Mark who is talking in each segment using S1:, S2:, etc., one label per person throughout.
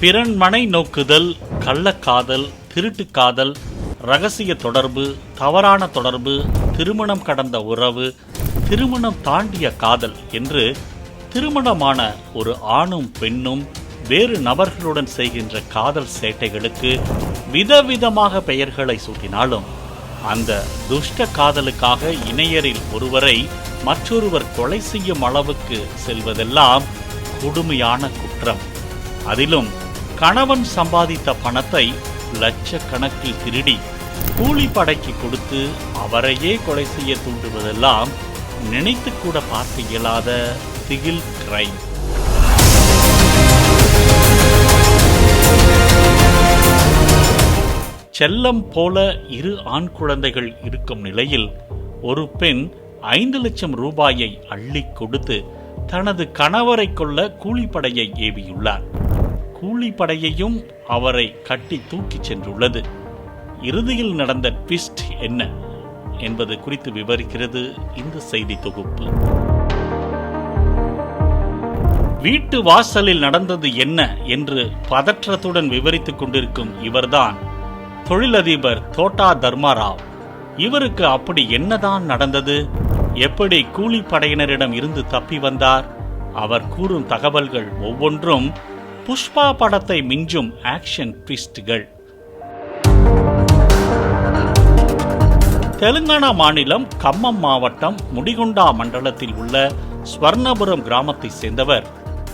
S1: பிறன்மனை நோக்குதல் கள்ளக்காதல் திருட்டுக்காதல் ரகசிய தொடர்பு தவறான தொடர்பு திருமணம் கடந்த உறவு திருமணம் தாண்டிய காதல் என்று திருமணமான ஒரு ஆணும் பெண்ணும் வேறு நபர்களுடன் செய்கின்ற காதல் சேட்டைகளுக்கு விதவிதமாக பெயர்களை சூட்டினாலும் அந்த துஷ்ட காதலுக்காக இணையரில் ஒருவரை மற்றொருவர் கொலை செய்யும் அளவுக்கு செல்வதெல்லாம் கொடுமையான குற்றம். அதிலும் கணவன் சம்பாதித்த பணத்தை லட்சக்கணக்கில் திருடி கூலிப்படைக்கு கொடுத்து அவரையே கொலை செய்ய தூண்டுவதெல்லாம் நினைத்து கூட பார்க்க இயலாத திகில் கிரைம் செல்லம் போல இரு ஆண் குழந்தைகள் இருக்கும் நிலையில் ஒரு பெண் ஐந்து லட்சம் ரூபாயை அள்ளி கொடுத்து தனது கணவரை கொள்ள கூலிப்படையை ஏவியுள்ளார். கூலிப்படையையும் அவரை கட்டி தூக்கிச் சென்றுள்ளது. இறுதியில் நடந்த ட்விஸ்ட் என்ன என்பது குறித்து விவரிக்கிறது இந்த செய்தி தொகுப்பு. வீட்டு வாசலில் நடந்தது என்ன என்று பதற்றத்துடன் விவரித்துக் கொண்டிருக்கும் இவர்தான் தொழிலதிபர் தோட்டா தர்மாராவ். இவருக்கு அப்படி என்னதான் நடந்தது? எப்படி கூலிப்படையினரிடம் இருந்து தப்பி வந்தார்? அவர் கூறும் தகவல்கள் ஒவ்வொன்றும் புஷ்பா படத்தை மிஞ்சும் ஆக்ஷன் ட்விஸ்ட்கள் தெலுங்கானா மாநிலம் கம்மம் மாவட்டம் முடிகுண்டா மண்டலத்தில் உள்ள ஸ்வர்ணபுரம் கிராமத்தை சேர்ந்தவர்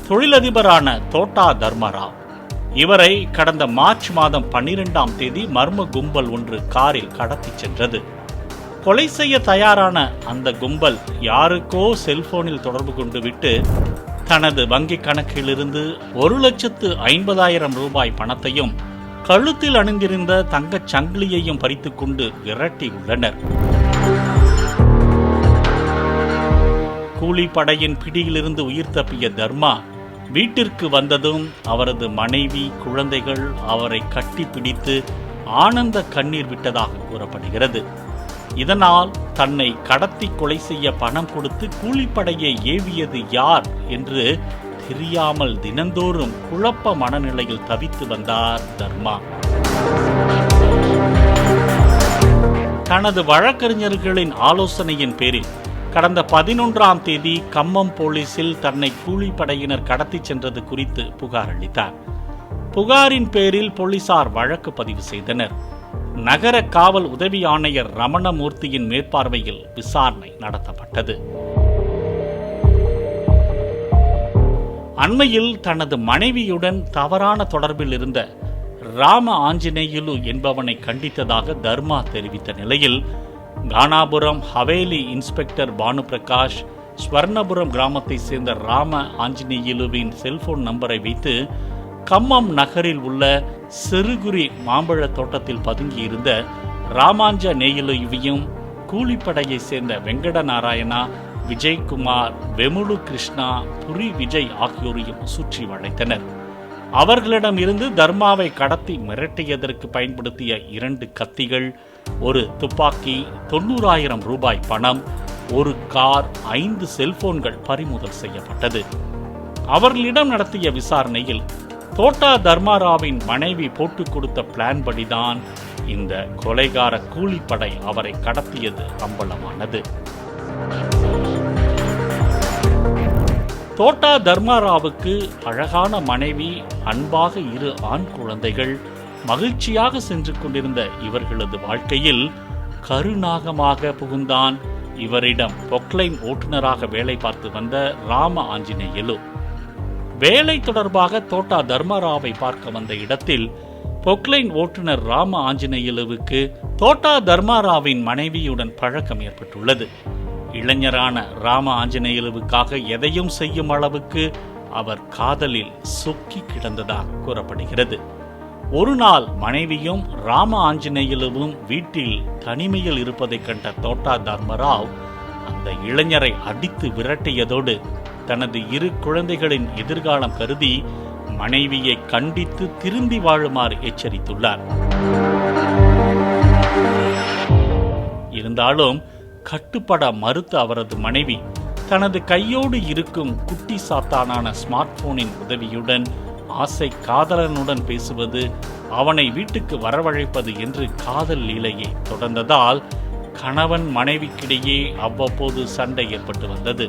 S1: தொழிலதிபரான தோட்டா தர்மராவ். இவரை கடந்த மார்ச் மாதம் பன்னிரெண்டாம் தேதி மர்ம கும்பல் ஒன்று காரில் கடத்திச் சென்றது. கொலை செய்ய தயாரான அந்த கும்பல் யாருக்கோ செல்போனில் தொடர்பு கொண்டு விட்டு தனது வங்கிக் கணக்கிலிருந்து ஒரு லட்சத்து ஐம்பதாயிரம் ரூபாய் பணத்தையும் கழுத்தில் அணிந்திருந்த தங்கச் சங்கிலியையும் பறித்துக்கொண்டு கொண்டு விரட்டி கூலிப்படையின் பிடியிலிருந்து உயிர் தப்பிய தர்மா வீட்டிற்கு வந்ததும் அவரது மனைவி குழந்தைகள் அவரை கட்டி பிடித்து ஆனந்த கண்ணீர் விட்டதாக கூறப்படுகிறது. இதனால் தன்னை கடத்தி கொலை செய்ய பணம் கொடுத்து கூலிப்படையை ஏவியது யார் என்று தெரியாமல் தினந்தோறும் குழப்ப மனநிலையில் தவித்து வந்தார் தர்மா. தனது வழக்கறிஞர்களின் ஆலோசனையின் பேரில் கடந்த பதினொன்றாம் தேதி கம்மம் போலீசில் தன்னை கூலிப்படையினர் கடத்தி சென்றது குறித்து புகார் அளித்தார். புகாரின் பேரில் போலீசார் வழக்கு பதிவு செய்தனர். நகர காவல் உதவி ஆணையர் ரமணமூர்த்தியின் மேற்பார்வையில் விசாரணை நடத்தப்பட்டது. அண்மையில் தனது மனைவியுடன் தவறான தொடர்பில் இருந்த ராம ஆஞ்சநேயுலு என்பவனை கண்டித்ததாக தர்மா தெரிவித்த நிலையில் கானாபுரம் ஹவேலி இன்ஸ்பெக்டர் பானு பிரகாஷ் ஸ்வர்ணபுரம் கிராமத்தை சேர்ந்த ராம ஆஞ்சநேயுலுவின் செல்போன் நம்பரை வைத்து கம்மம் நகரில் உள்ள சிறுகுறி மாம்பழ தோட்டத்தில் பதுங்கியிருந்த ராமாஞ்ச நேயுலுவையும் கூலிப்படையை சேர்ந்த வெங்கட நாராயணா விஜய்குமார் வெமுலு கிருஷ்ணா புரி விஜய் ஆகியோரையும் சுற்றி வளைத்தனர். அவர்களிடம் இருந்து தர்மாவை கடத்தி மிரட்டியதற்கு பயன்படுத்திய இரண்டு கத்திகள் ஒரு துப்பாக்கி தொண்ணூறாயிரம் ரூபாய் பணம் ஒரு கார் ஐந்து செல்போன்கள் பறிமுதல் செய்யப்பட்டது. அவர்களிடம் நடத்திய விசாரணையில் தோட்டா தர்மாராவின் மனைவி போட்டுக் கொடுத்த பிளான் படிதான் இந்த கொலைகார கூலிப்படை அவரை கடத்தியது அம்பலமானது. தோட்டா தர்மாராவுக்கு அழகான மனைவி அன்பாக இரு ஆண் குழந்தைகள் மகிழ்ச்சியாக சென்று கொண்டிருந்த இவர்களது வாழ்க்கையில் கருநாகமாக புகுந்தான். இவரிடம் பொக்லைன் ஓட்டுநராக வேலை பார்த்து வந்த ராம ஆஞ்சநேயலு. வேலை தொடர்பாக தோட்டா தர்மராவை பார்க்க வந்த இடத்தில் பொக்லைன் ஓட்டுநர் ராம ஆஞ்சநேயலுவுக்கு தோட்டா தர்மாராவின் மனைவியுடன் பழக்கம் ஏற்பட்டுள்ளது. இளைஞரான ராம ஆஞ்சநேயலுவுக்காக எதையும் செய்யும் அளவுக்கு அவர் காதலில் சொக்கி கிடந்ததாக கூறப்படுகிறது. ஒரு நாள் மனைவியும் ராம ஆஞ்சநேயலுவும் வீட்டில் தனிமையில் இருப்பதைக் கண்ட தோட்டா தர்மராவ் அந்த இளைஞரை அடித்து விரட்டியதோடு தனது இரு குழந்தைகளின் எதிர்காலம் கருதி மனைவியை கண்டித்து திருந்தி வாழுமாறு எச்சரித்துள்ளார். இருந்தாலும் கட்டுப்பட மறுத்த அவரது மனைவி தனது கையோடு இருக்கும் குட்டி சாத்தானான ஸ்மார்ட் போனின் உதவியுடன் ஆசை காதலனுடன் பேசுவது அவனை வீட்டுக்கு வரவழைப்பது என்று காதல் லீலையை தொடர்ந்ததால் கணவன் மனைவிக்கிடையே அவ்வப்போது சண்டை ஏற்பட்டு வந்தது.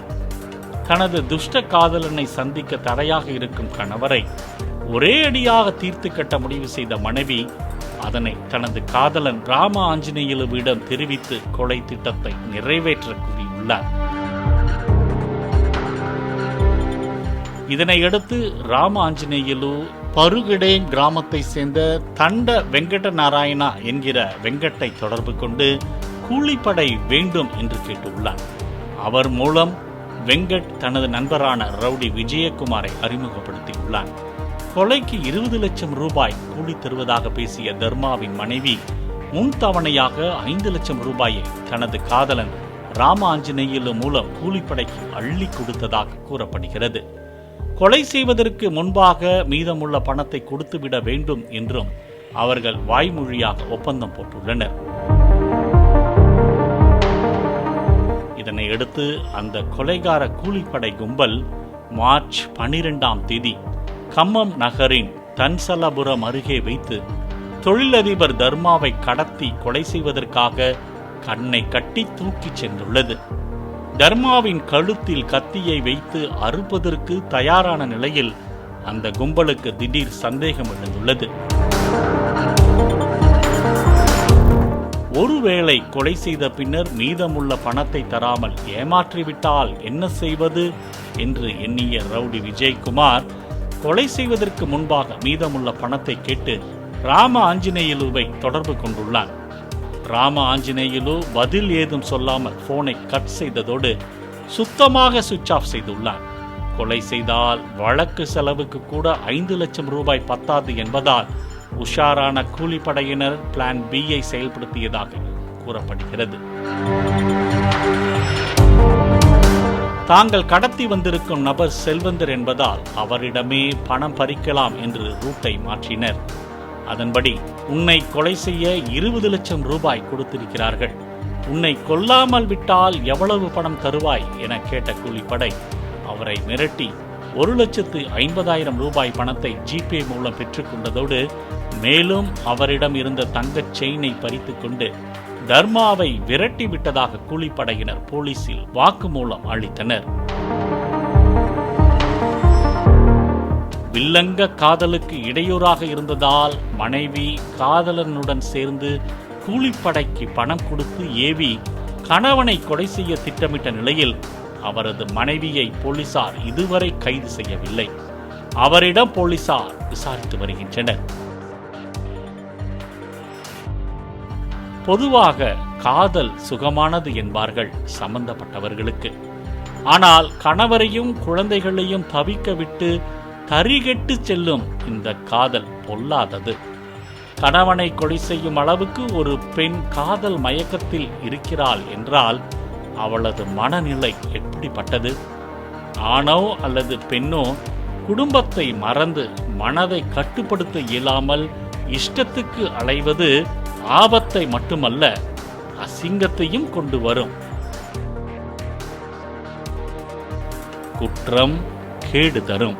S1: தனது துஷ்ட காதலனை சந்திக்க தடையாக இருக்கும் கணவரை ஒரே அடியாக தீர்த்து கட்ட முடிவு செய்த மனைவி அதனை தனது காதலன் ராம ஆஞ்சநேயலுவிடம் தெரிவித்து கொலை திட்டத்தை நிறைவேற்ற கூறியுள்ளார் இதனையடுத்து ராம ஆஞ்சநேயலு பருகிடே கிராமத்தை சேர்ந்த தண்ட வெங்கட நாராயணா என்கிற வெங்கட்டை தொடர்பு கொண்டு கூலிப்படை வேண்டும் என்று கேட்டுள்ளார். அவர் மூலம் வெங்கட் தனது நண்பரான ரவுடி விஜயகுமாரை அறிமுகப்படுத்தியுள்ளார். கொலைக்கு இருபது லட்சம் ரூபாய் கூலி தருவதாக பேசிய தர்மாவின் மனைவி முன் தவணையாக ஐந்து லட்சம் ரூபாயை தனது காதலன் ராம ஆஞ்சநேயலு மூலம் கூலிப்படைக்கு அள்ளி கொடுத்ததாக கூறப்படுகிறது. கொலை செய்வதற்கு முன்பாக மீதமுள்ள பணத்தை கொடுத்துவிட வேண்டும் என்றும் அவர்கள் வாய்மொழியாக ஒப்பந்தம் போட்டுள்ளனர். இதனை அடுத்து அந்த கொலைகார கூலிப்படை கும்பல் மார்ச் பனிரெண்டாம் தேதி கம்மம் நகரின் தன்சலபுரம் அருகே வைத்து தொழிலதிபர் தர்மாவை கடத்தி கொலை செய்வதற்காக கண்ணை கட்டி தூக்கிச் சென்றுள்ளது. தர்மாவின் கழுத்தில் கத்தியை வைத்து அறுப்பதற்கு தயாரான நிலையில் அந்த கும்பலுக்கு திடீர் சந்தேகம் எழுந்துள்ளது. ஒருவேளை கொலை செய்த பின்னர் மீதமுள்ள பணத்தை தராமல் ஏமாற்றிவிட்டால் என்ன செய்வது என்று எண்ணிய ரவுடி விஜய்குமார் கொலை செய்வதற்கு முன்பாக மீதமுள்ள பணத்தை கேட்டு ராம ஆஞ்சநேயலுவை தொடர்பு கொண்டுள்ளார். ராம ஆஞ்சநேயலு பதில் ஏதும் சொல்லாமல் போனை கட் செய்ததோடு சுத்தமாக சுவிட்ச் ஆஃப் செய்துள்ளார். கொலை செய்தால் வழக்கு செலவுக்கு கூட ஐந்து லட்சம் ரூபாய் பத்தாது என்பதால் உஷாரான கூலிப்படையினர் பிளான் பியை செயல்படுத்தியதாக கூறப்படுகிறது. தாங்கள் கடத்தி வந்திருக்கும் நபர் செல்வந்தர் என்பதால் அவரிடமே பணம் பறிக்கலாம் என்று ரூட்டை மாற்றினர். அதன்படி உன்னை கொலை செய்ய இருபது லட்சம் ரூபாய் கொடுத்திருக்கிறார்கள். உன்னை கொல்லாமல் விட்டால் எவ்வளவு பணம் தருவாய் என கேட்ட கூலிப்படை அவரை மிரட்டி ஒரு லட்சத்து ஐம்பதாயிரம் ரூபாய் பணத்தை ஜிபே மூலம் பெற்றுக்கொண்டதோடு மேலும் அவரிடம் இருந்த தங்கச் செயினை பறித்து கொண்டு தர்மாவை விரட்டி விட்டதாக கூலிப்படையினர் போலீசில் வாக்குமூலம் அளித்தனர். வில்லங்க காதலுக்கு இடையூறாக இருந்ததால் மனைவி காதலனுடன் சேர்ந்து கூலிப்படைக்கு பணம் கொடுத்து ஏவி கணவனை கொலை செய்ய திட்டமிட்ட நிலையில் அவரது மனைவியை போலீசார் இதுவரை கைது செய்யவில்லை. அவரிடம் போலீசார் விசாரித்து வருகின்றனர். பொதுவாக காதல் சுகமானது என்பார்கள் சம்பந்தப்பட்டவர்களுக்கு. ஆனால் கணவரையும் குழந்தைகளையும் தவிக்க விட்டு தரிகெட்டு செல்லும் இந்த காதல் பொல்லாதது. கணவனை கொலை செய்யும் அளவுக்கு ஒரு பெண் காதல் மயக்கத்தில் இருக்கிறாள் என்றால் அவளது மனநிலை எப்படிப்பட்டது? ஆணோ அல்லது பெண்ணோ குடும்பத்தை மறந்து மனதை கட்டுப்படுத்த இயலாமல் இஷ்டத்துக்கு அலைவது ஆபத்தை மட்டுமல்ல அசிங்கத்தையும் கொண்டு வரும். குற்றம் கேடு தரும்.